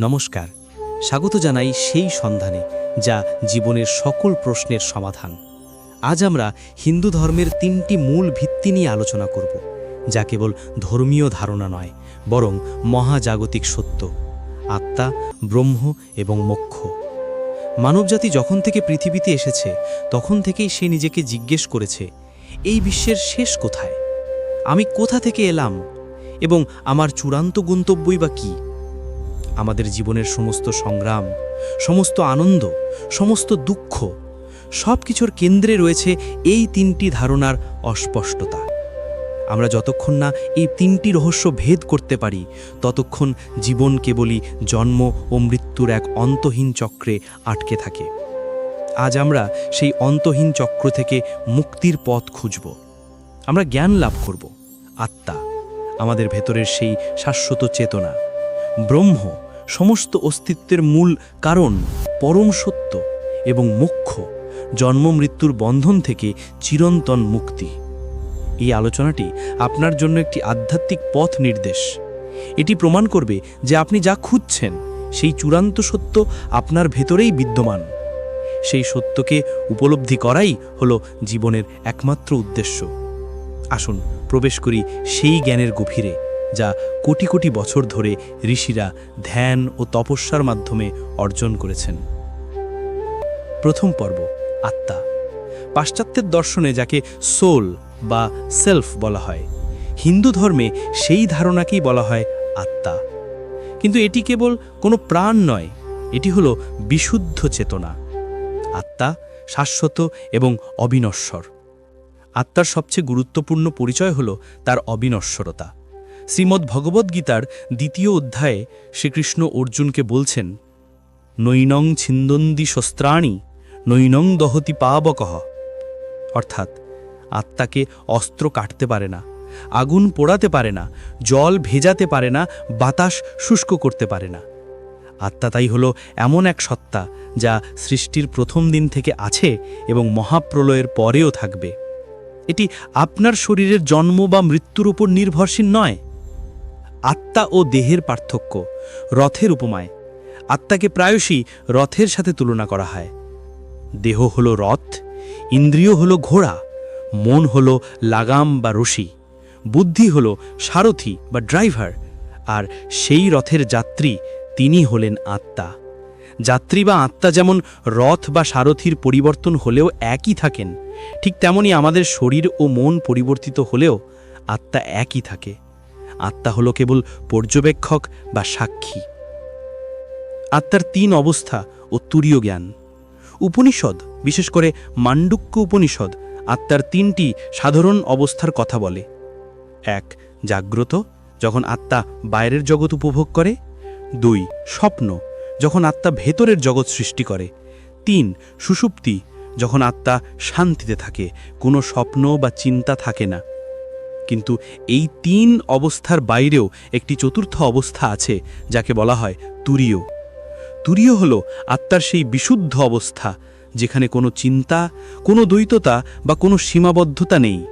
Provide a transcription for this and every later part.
নমস্কার। স্বাগত জানাই সেই সন্ধানে, যা জীবনের সকল প্রশ্নের সমাধান। আজ আমরা হিন্দু ধর্মের তিনটি মূল ভিত্তি নিয়ে আলোচনা করব, যা কেবল ধর্মীয় ধারণা নয়, বরং মহাজাগতিক সত্য, আত্মা, ব্রহ্ম এবং মোক্ষ। মানবজাতি যখন থেকে পৃথিবীতে এসেছে, তখন থেকেই সে নিজেকে জিজ্ঞেস করেছে, এই বিশ্বের শেষ কোথায়? আমি কোথা থেকে এলাম? এবং আমার চূড়ান্ত গন্তব্যই বা কী? আমাদের জীবনের সমস্ত সংগ্রাম, সমস্ত আনন্দ, সমস্ত দুঃখ সব কিছুর কেন্দ্রে রয়েছে এই তিনটি ধারণার অস্পষ্টতা। আমরা যতক্ষণ না এই তিনটি রহস্য ভেদ করতে পারি, ততক্ষণ জীবন কেবলই জন্ম ও মৃত্যুর এক অন্তহীন চক্রে আটকে থাকে। আজ আমরা সেই অন্তহীন চক্র থেকে মুক্তির পথ খুঁজব। আমরা জ্ঞান লাভ করব, আত্মা, আমাদের ভেতরের সেই শাশ্বত চেতনা, ব্রহ্ম সমস্ত অস্তিত্বের মূল কারণ পরম সত্য এবং মোক্ষ জন্ম মৃত্যুর বন্ধন থেকে চিরন্তন মুক্তি। এই আলোচনাটি আপনার জন্য একটি আধ্যাত্মিক পথ নির্দেশ। এটি প্রমাণ করবে যে আপনি যা খুঁজছেন, সেই চূড়ান্ত সত্য আপনার ভেতরেই বিদ্যমান। সেই সত্যকে উপলব্ধি করাই হলো জীবনের একমাত্র উদ্দেশ্য। আসুন প্রবেশ করি সেই জ্ঞানের গভীরে। যা কোটি কোটি বছর ধরে ঋষিরা ধ্যান ও তপস্যার মাধ্যমে অর্জন করেছেন। প্রথম পর্ব, আত্মা। পাশ্চাত্যের দর্শনে যাকে সোল বা সেলফ বলা হয়, হিন্দু ধর্মে সেই ধারণাকেই বলা হয় আত্মা। কিন্তু এটি কেবল কোনো প্রাণ নয়, এটি হলো বিশুদ্ধ চেতনা। আত্মা শাশ্বত এবং অবিনশ্বর। আত্মার সবচেয়ে গুরুত্বপূর্ণ পরিচয় হল তার অবিনশ্বরতা। শ্রীমদ্ ভগবদ্গীতার দ্বিতীয় অধ্যায়ে শ্রীকৃষ্ণ অর্জুনকে বলছেন, নৈনং ছিন্দন্দি শস্ত্রাণি, নৈনং দহতি পাবকহ অর্থাৎ আত্মাকে অস্ত্র কাটতে পারে না, আগুন পোড়াতে পারে না, জল ভেজাতে পারে না, বাতাস শুষ্ক করতে পারে না। আত্মা তাই হল এমন এক সত্তা যা সৃষ্টির প্রথম দিন থেকে আছে এবং মহাপ্রলয়ের পরেও থাকবে। এটি আপনার শরীরের জন্ম বা মৃত্যুর উপর নির্ভরশীল নয়। আত্মা ও দেহের পার্থক্য, রথের উপমায়। আত্মাকে প্রায়শই রথের সাথে তুলনা করা হয়। দেহ হলো রথ, ইন্দ্রিয় হলো ঘোড়া, মন হলো লাগাম বা রশি, বুদ্ধি হলো সারথি বা ড্রাইভার, আর সেই রথের যাত্রী তিনি হলেন আত্মা। যাত্রী বা আত্মা যেমন রথ বা সারথির পরিবর্তন হলেও একই থাকেন, ঠিক তেমনি আমাদের শরীর ও মন পরিবর্তিত হলেও আত্মা একই থাকে। আত্মা হলো কেবল পর্যবেক্ষক বা সাক্ষী। আত্মার তিন অবস্থা ও তুরীয় জ্ঞান। উপনিষদ, বিশেষ করে মাণ্ডুক্য উপনিষদ, আত্মার তিনটি সাধারণ অবস্থার কথা বলে। এক, জাগ্রত, যখন আত্মা বাইরের জগৎ উপভোগ করে। দুই, স্বপ্ন, যখন আত্মা ভেতরের জগৎ সৃষ্টি করে। তিন, সুষুপ্তি, যখন আত্মা শান্তিতে থাকে, কোনো স্বপ্ন বা চিন্তা থাকে না। কিন্তু এই তিন অবস্থার বাইরেও একটি চতুর্থ অবস্থা আছে, যাকে বলা হয় তুরীয়। তুরীয় হল আত্মার সেই বিশুদ্ধ অবস্থা, যেখানে কোনো চিন্তা, কোনো দ্বৈততা বা কোনো সীমাবদ্ধতা নেই।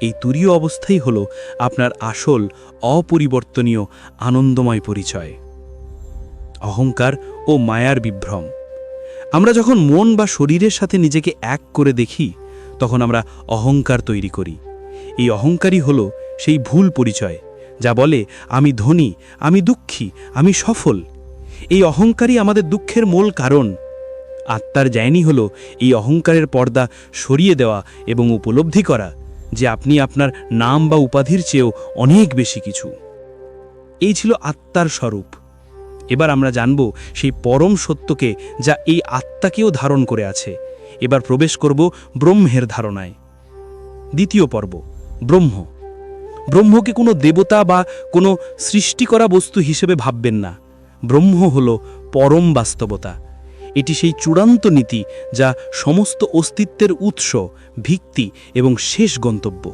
এই তুরীয় অবস্থাই হল আপনার আসল, অপরিবর্তনীয়, আনন্দময় পরিচয়। অহংকার ও মায়ার বিভ্রম। আমরা যখন মন বা শরীরের সাথে নিজেকে এক করে দেখি, তখন আমরা অহংকার তৈরি করি। এই অহংকারই হল সেই ভুল পরিচয়, যা বলে, আমি ধনী, আমি দুঃখী, আমি সফল। এই অহংকারই আমাদের দুঃখের মূল কারণ। আত্মার জ্ঞানই হল এই অহংকারের পর্দা সরিয়ে দেওয়া এবং উপলব্ধি করা, যে আপনি আপনার নাম বা উপাধির চেয়েও অনেক বেশি কিছু। এই ছিল আত্মার স্বরূপ। এবার আমরা জানব সেই পরম সত্যকে যা এই আত্মাকেও ধারণ করে আছে। এবার প্রবেশ করব ব্রহ্মের ধারণায়। দ্বিতীয় পর্ব। ব্রহ্ম। ব্রহ্মকে কোনো দেবতা বা কোনো সৃষ্টি করা বস্তু হিসেবে ভাববেন না। ব্রহ্ম হল পরম বাস্তবতা। এটি সেই চূড়ান্ত নীতি যা সমস্ত অস্তিত্বের উৎস, ভিত্তি এবং শেষ গন্তব্য।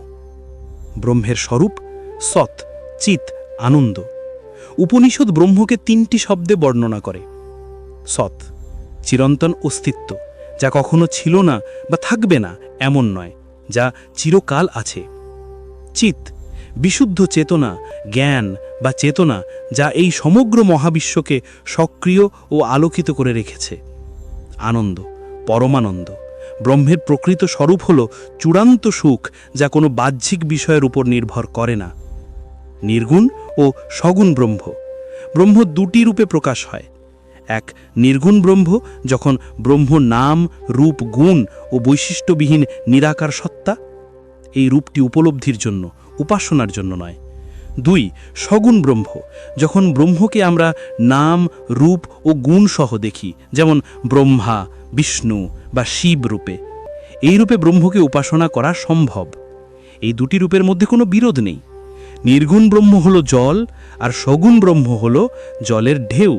ব্রহ্মের স্বরূপ সৎ চিত আনন্দ। উপনিষদ ব্রহ্মকে তিনটি শব্দে বর্ণনা করে। সৎ, চিরন্তন অস্তিত্ব, যা কখনো ছিল না বা থাকবে না, এমন নয়, যা চিরকাল আছে। চিত বিশুদ্ধ চেতনা, জ্ঞান বা চেতনা যা এই সমগ্র মহাবিশ্বকে সক্রিয় ও আলোকিত করে রেখেছে। আনন্দ, পরমানন্দ, ব্রহ্মের প্রকৃত স্বরূপ হল চূড়ান্ত সুখ যা কোনো বাহ্যিক বিষয়ের উপর নির্ভর করে না। নির্গুণ ও সগুণ ব্রহ্ম ব্রহ্ম দুটি রূপে প্রকাশ হয়। এক, নির্গুণ ব্রহ্ম যখন ব্রহ্ম নাম, রূপ, গুণ ও বৈশিষ্ট্যবিহীন নিরাকার সত্তা এই রূপটি উপলব্ধির জন্য, উপাসনার জন্য নয়। দুই, সগুণ ব্রহ্ম। যখন ব্রহ্মকে আমরা নাম, রূপ ও গুণ সহ দেখি, যেমন ব্রহ্মা, বিষ্ণু বা শিব রূপে, এই রূপে ব্রহ্মকে উপাসনা করা সম্ভব। এই দুটি রূপের মধ্যে কোনো বিরোধ নেই। নির্গুণ ব্রহ্ম হল জল, আর সগুণ ব্রহ্ম হল জলের ঢেউ।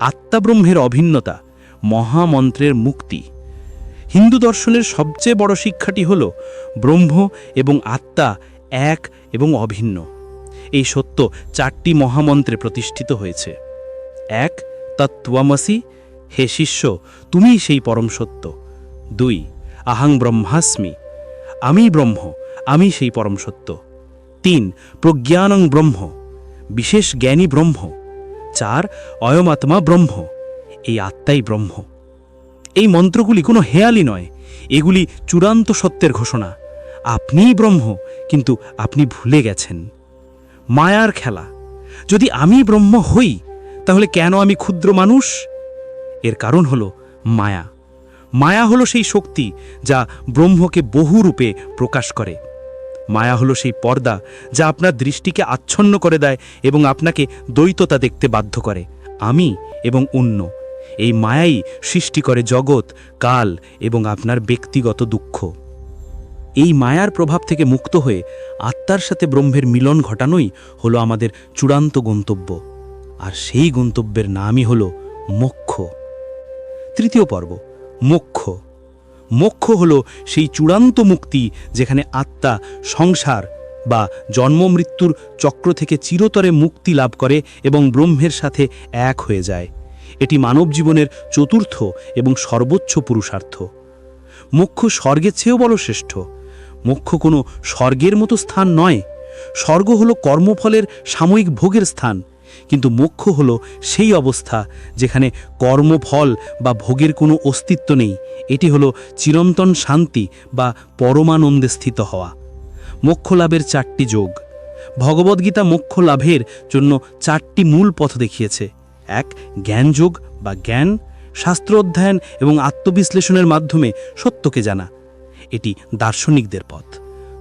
আত্মা ব্রহ্মের অভিন্নতা, মহামন্ত্রের মুক্তি। হিন্দু দর্শনের সবচেয়ে বড় শিক্ষাটি হল ব্রহ্ম এবং আত্মা এক এবং অভিন্ন। এই সত্য চারটি মহামন্ত্রে প্রতিষ্ঠিত হয়েছে। এক, তত্ত্বমসি, হে শিষ্য, তুমিই সেই পরম সত্য। দুই, আহাং ব্রহ্মাস্মি, আমি ব্রহ্ম, আমি সেই পরম সত্য। তিন, প্রজ্ঞানং ব্রহ্ম, বিশেষ জ্ঞানী ব্রহ্ম। চার, অয়মাত্মা ব্রহ্ম, এই আত্মাই ব্রহ্ম। এই মন্ত্রগুলি কোনো হেয়ালি নয়, এগুলি চূড়ান্ত সত্যের ঘোষণা। আপনিই ব্রহ্ম, কিন্তু আপনি ভুলে গেছেন। মায়ার খেলা। যদি আমি ব্রহ্ম হই, তাহলে কেন আমি ক্ষুদ্র মানুষ? এর কারণ হলো মায়া। মায়া হলো সেই শক্তি যা ব্রহ্মকে বহু রূপে প্রকাশ করে। মায়া হলো সেই পর্দা যা আপনার দৃষ্টিকে আচ্ছন্ন করে দেয় এবং আপনাকে দ্বৈততা দেখতে বাধ্য করে। আমি এবং অন্য। এই মায়াই সৃষ্টি করে জগৎ, কাল এবং আপনার ব্যক্তিগত দুঃখ। এই মায়ার প্রভাব থেকে মুক্ত হয়ে আত্মার সাথে ব্রহ্মের মিলন ঘটানোই হলো আমাদের চূড়ান্ত গন্তব্য। আর সেই গন্তব্যের নামই হলো মোক্ষ। তৃতীয় পর্ব, মোক্ষ। মোক্ষ হল সেই চূড়ান্ত মুক্তি যেখানে আত্মা সংসার বা জন্ম মৃত্যুর চক্র থেকে চিরতরে মুক্তি লাভ করে এবং ব্রহ্মের সাথে এক হয়ে যায়। এটি মানব জীবনের চতুর্থ এবং সর্বোচ্চ পুরুষার্থ। মোক্ষ স্বর্গের চেয়েও বড় শ্রেষ্ঠ। মোক্ষ কোনো স্বর্গের মতো স্থান নয়। স্বর্গ হলো কর্মফলের সাময়িক ভোগের স্থান, কিন্তু মোক্ষ হলো সেই অবস্থা যেখানে কর্মফল বা ভোগের কোনো অস্তিত্ব নেই। এটি হলো চিরন্তন শান্তি বা পরমানন্দে স্থিত হওয়া। মোক্ষ লাভের চারটি যোগ। ভগবদ্গীতা মোক্ষ লাভের জন্য চারটি মূল পথ দেখিয়েছে। এক জ্ঞানযোগ বা জ্ঞান, শাস্ত্র অধ্যয়ন এবং আত্মবিশ্লেষণের মাধ্যমে সত্যকে জানা। এটি দার্শনিকদের পথ।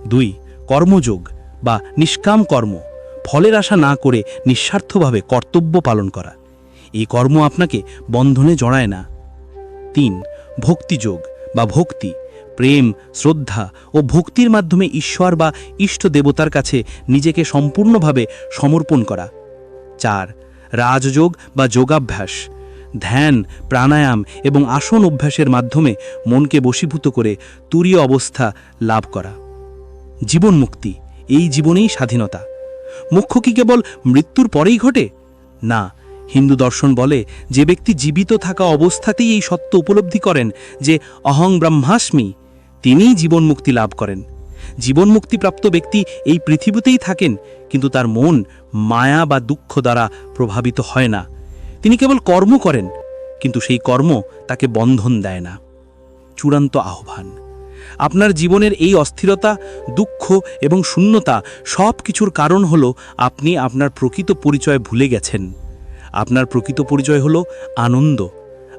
দুই, কর্মযোগ বা নিষ্কাম কর্ম, ফলের আশা না করে নিঃস্বার্থভাবে কর্তব্য পালন করা। এই কর্ম আপনাকে বন্ধনে জড়ায় না। তিন, ভক্তিযোগ বা ভক্তি, প্রেম, শ্রদ্ধা ও ভক্তির মাধ্যমে ঈশ্বর বা ইষ্ট দেবতার কাছে নিজেকে সম্পূর্ণভাবে সমর্পণ করা। চার রাজযোগ বা যোগাভ্যাস, ধ্যান, প্রাণায়াম এবং আসন অভ্যাসের মাধ্যমে মনকে বশীভূত করে তুরীয় অবস্থা লাভ করা। জীবন মুক্তি, এই জীবনেই স্বাধীনতা। মুখ্য কি কেবল মৃত্যুর পরেই ঘটে? না, হিন্দু দর্শন বলে যে ব্যক্তি জীবিত থাকা অবস্থাতেই এই সত্য উপলব্ধি করেন যে অহং ব্রহ্মাস্মি, তিনিই জীবন মুক্তি লাভ করেন। জীবন মুক্তিপ্রাপ্ত ব্যক্তি এই পৃথিবীতেই থাকেন কিন্তু তার মন মায়া বা দুঃখ দ্বারা প্রভাবিত হয় না। তিনি কেবল কর্ম করেন, কিন্তু সেই কর্ম তাকে বন্ধন দেয় না। চূড়ান্ত আহ্বান। আপনার জীবনের এই অস্থিরতা, দুঃখ এবং শূন্যতা সব কিছুর কারণ হল আপনি আপনার প্রকৃত পরিচয় ভুলে গেছেন। আপনার প্রকৃত পরিচয় হল আনন্দ।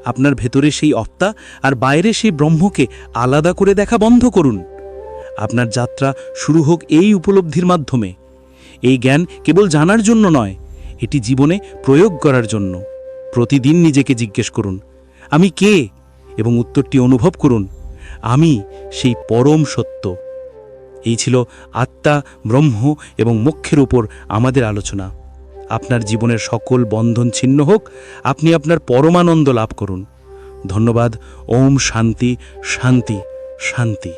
আপনার ভেতরে সেই অপ্তা আর বাইরে সেই ব্রহ্মকে আলাদা করে দেখা বন্ধ করুন। আপনার যাত্রা শুরু হোক এই উপলব্ধির মাধ্যমে। এই জ্ঞান কেবল জানার জন্য নয়, এটি জীবনে প্রয়োগ করার জন্য। প্রতিদিন নিজেকে জিজ্ঞেস করুন, আমি কে? এবং উত্তরটি অনুভব করুন, আমি সেই পরম সত্য। এই ছিল আত্মা, ব্রহ্ম এবং মোক্ষের উপর আমাদের আলোচনা। আপনার জীবনের সকল বন্ধন ছিন্ন হোক, আপনি আপনার পরমানন্দ লাভ করুন। ধন্যবাদ, ওম শান্তি শান্তি শান্তি।